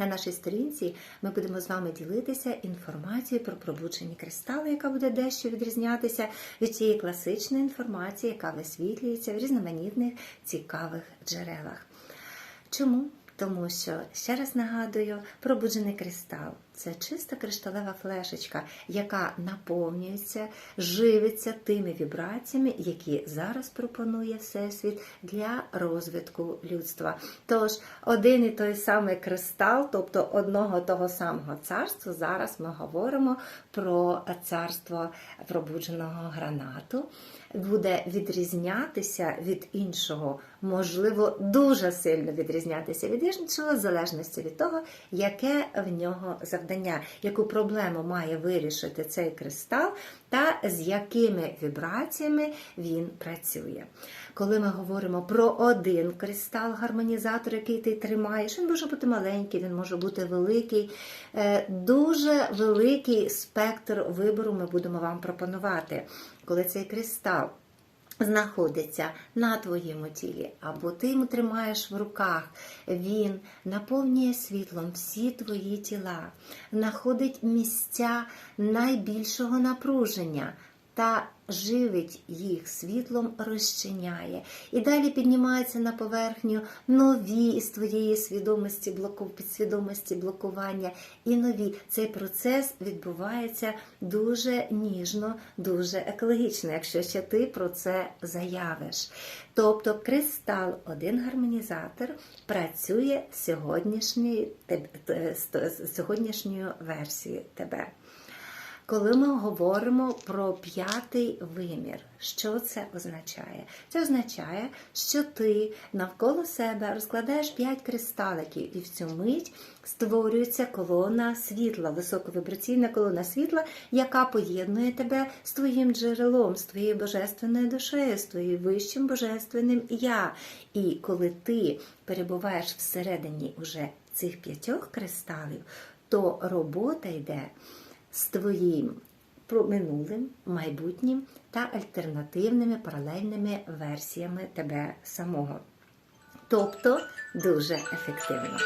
На нашій сторінці ми будемо з вами ділитися інформацією про пробуджені кристали, яка буде дещо відрізнятися від цієї класичної інформації, яка висвітлюється в різноманітних цікавих джерелах. Чому? Тому що, ще раз нагадую, пробуджений кристал це чиста кришталева флешечка, яка наповнюється, живиться тими вібраціями, які зараз пропонує Всесвіт для розвитку людства. Тож, один і той самий кристал, тобто одного того самого царства, зараз ми говоримо про царство пробудженого гранату, буде відрізнятися від іншого, можливо, дуже сильно відрізнятися від іншого, в залежності від того, яке в нього завдання, яку проблему має вирішити цей кристал, та з якими вібраціями він працює. Коли ми говоримо про один кристал, гармонізатор, який ти тримаєш, він може бути маленький, він може бути великий. Е, Дуже великий спектр вибору ми будемо вам пропонувати. Коли цей кристал знаходиться на твоєму тілі, або ти йому тримаєш в руках, він наповнює світлом всі твої тіла, знаходить місця найбільшого напруження та живить їх світлом, розчиняє. І далі піднімаються на поверхню нові із твоєї свідомості, підсвідомості блокування і нові. Цей процес відбувається дуже ніжно, дуже екологічно, якщо ще ти про це заявиш. Тобто кристал, один гармонізатор, працює сьогоднішньою, сьогоднішньою версією тебе. Коли ми говоримо про п'ятий вимір, що це означає? Це означає, що ти навколо себе розкладаєш п'ять кристаликів, і в цю мить створюється колона світла, високовібраційна колона світла, яка поєднує тебе з твоїм джерелом, з твоєю божественною душею, з твоїм вищим божественним я. І коли ти перебуваєш всередині уже цих п'ятьох кристалів, то робота йде з твоїм минулим, майбутнім та альтернативними паралельними версіями тебе самого. Тобто дуже ефективно.